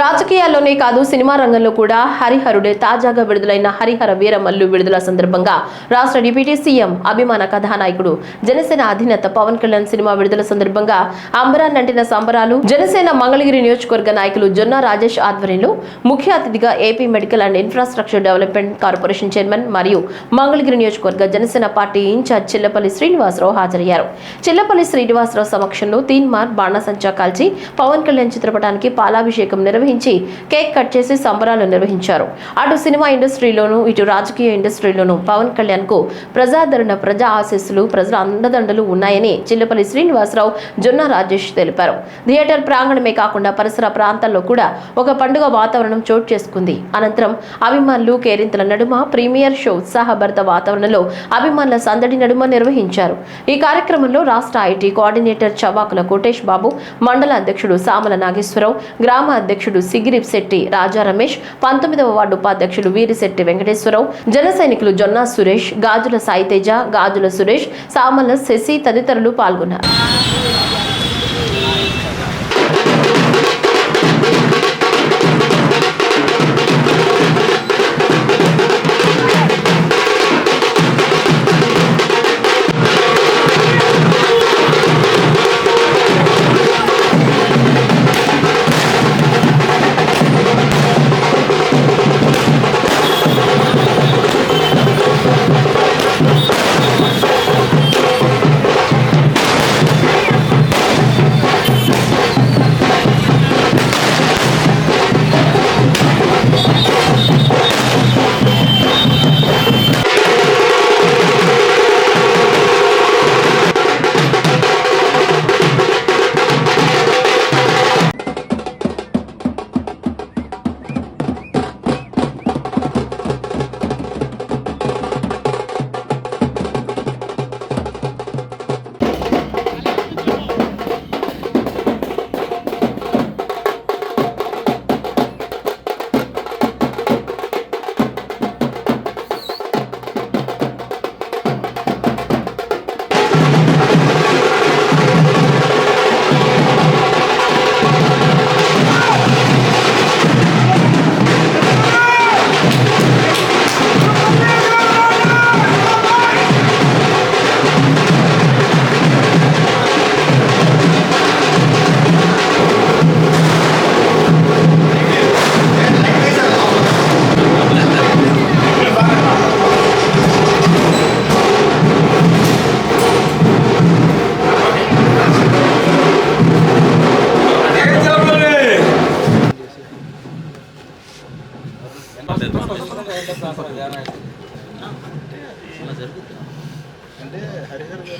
రాజకీయాల్లోనే కాదు సినిమా రంగంలో కూడా హరిహరుడే తాజాగా విడుదలైన హరిహర వీరమల్లు విడుదల సందర్భంగా రాష్ట్ర డిప్యూటీ సీఎం అభిమాన కథానాయకుడు జనసేన అధినేత పవన్ కళ్యాణ్ సినిమా విడుదల సందర్భంగా అంబరాన్ నంటిన సంబరాలు జనసేన మంగళగిరి నియోజకవర్గ నాయకులు జొన్న రాజేష్ ఆధ్వర్యంలో ముఖ్య అతిథిగా AP medical and infrastructure development corporation chairman మరియు మంగళగిరి నియోజకవర్గ జనసేన పార్టీ ఇన్ఛార్జ్ చిల్లపల్లి శ్రీనివాసరావు హాజరయ్యారు. చిల్లపల్లి శ్రీనివాసరావు సమక్షంలో తీన్మార్ బాణసంచా కాల్చి పవన్ కళ్యాణ్ చిత్రపటానికి పాలాభిషేకం నిర్వహించి కేక్ కట్ చేసి సంబరాలు నిర్వహించారు. అటు సినిమా ఇండస్ట్రీలోనూ ఇటు రాజకీయ ఇండస్ట్రీలోనూ పవన్ కళ్యాణ్కు ప్రజాదరణ ప్రజా ఆశీస్సులు ప్రజల అండదండలు ఉన్నాయని చిల్లపల్లి శ్రీనివాసరావు జొన్న రాజేష్ తెలిపారు. థియేటర్ ప్రాంగణమే కాకుండా పరిసర ప్రాంతాల్లో కూడా ఒక పండుగ వాతావరణం చోటు చేసుకుంది. అనంతరం అభిమానులు కేరింతల నడుమ ప్రీమియర్ షో ఉత్సాహభరిత వాతావరణంలో అభిమానుల సందడి నడుమ నిర్వహించారు. ఈ కార్యక్రమంలో రాష్ట్ర ఐటీ కోఆర్డినేటర్ చవాకుల కోటేష్ బాబు మండల అధ్యక్షుడు సామల నాగేశ్వరరావు గ్రామ అధ్యక్షుడు సిగిరిప్ శెట్టి రాజా రమేష్ పంతొమ్మిదవ వార్డు ఉపాధ్యక్షులు వీరిశెట్టి వెంకటేశ్వరరావు జన సైనికులు జొన్నా సురేష్ గాజుల సాయితేజ గాజుల సురేష్ సామల శశి తదితరులు పాల్గొన్నారు.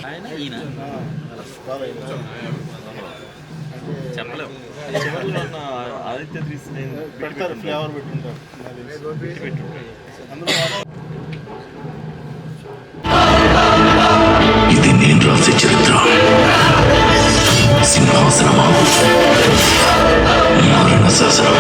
ఆయన ఈయన చెప్పలేము ఆదిత్య పెడతారు ఫ్లేవర్ పెట్టుంటారు ఇది నేను రాసే చరిత్ర సింహాసనమా మరణ శాసనమా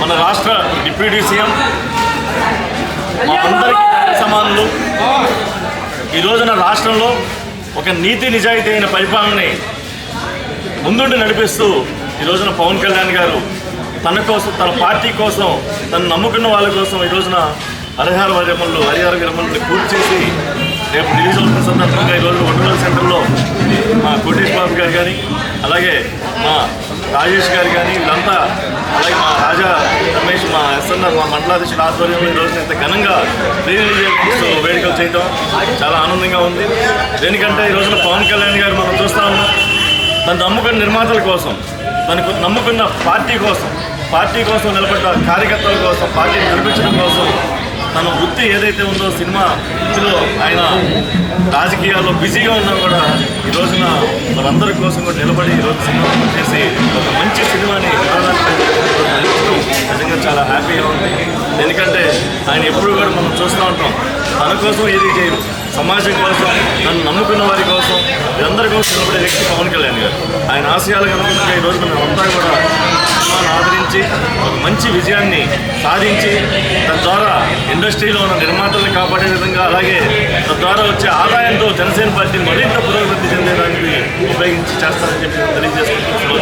మన రాష్ట్ర డిప్యూటీ సీఎం మా అందరికీ సమానులు. ఈ రోజున రాష్ట్రంలో ఒక నీతి నిజాయితీ అయిన పరిపాలనని ముందుండి నడిపిస్తూ ఈ రోజున పవన్ కళ్యాణ్ గారు తన కోసం తన పార్టీ కోసం తను నమ్ముకున్న వాళ్ళ కోసం ఈ రోజున హరిహర విరమలు హరిహర విరమలని పూర్తి చేసి రేపు రిలీజ్ అవుతున్న సందర్భంగా ఈరోజు వడ్డూరు సెంటర్లో మా కోటేష్ బాబు గారు కానీ అలాగే మా రాజేష్ గారు కానీ వీళ్ళంతా అలాగే మా రాజా రమేష్ మా ఎస్ఎన్ఆర్ మా మండలాధ్యక్షుల ఆధ్వర్యంలో ఈరోజు రోజున ఇంత ఘనంగా రిలీజ్ వేడుకలు చేయడం చాలా ఆనందంగా ఉంది. దేనికంటే ఈ రోజున పవన్ కళ్యాణ్ గారు మనం చూస్తా ఉన్నాం. తను నమ్ముకున్న నిర్మాతల కోసం తనకు నమ్ముకున్న పార్టీ కోసం పార్టీ కోసం నిలబడ్డ కార్యకర్తల కోసం పార్టీని నడిపించడం కోసం తన వృత్తి ఏదైతే ఉందో సినిమా వృత్తిలో ఆయన రాజకీయాల్లో బిజీగా ఉన్నా కూడా ఈ రోజున మనందరి కోసం కూడా నిలబడి ఈరోజు సినిమా చేసి ఒక మంచి సినిమాని నిజంగా చాలా హ్యాపీగా ఉంది. ఎందుకంటే ఆయన ఎప్పుడు కూడా మనం చూస్తూ ఉంటాం. తన కోసం ఏది చేయరు. సమాజం కోసం నన్ను నమ్ముకున్న వారి కోసం వీరందరి కోసం నిలబడే వ్యక్తి పవన్ కళ్యాణ్ గారు. ఆయన ఆశయాలు కనుక ఈ రోజు మనం అంతా కూడా సినిమాను ఆదరించి ఒక మంచి విజయాన్ని సాధించి తద్వారా ఇండస్ట్రీలో ఉన్న నిర్మాతల్ని కాపాడే విధంగా అలాగే తద్వారా వచ్చే ఆదాయంతో జనసేన పార్టీ మరింత పురోగతి చెందేదానికి ఉపయోగించి చేస్తారని చెప్పి తెలియజేసుకుంటూ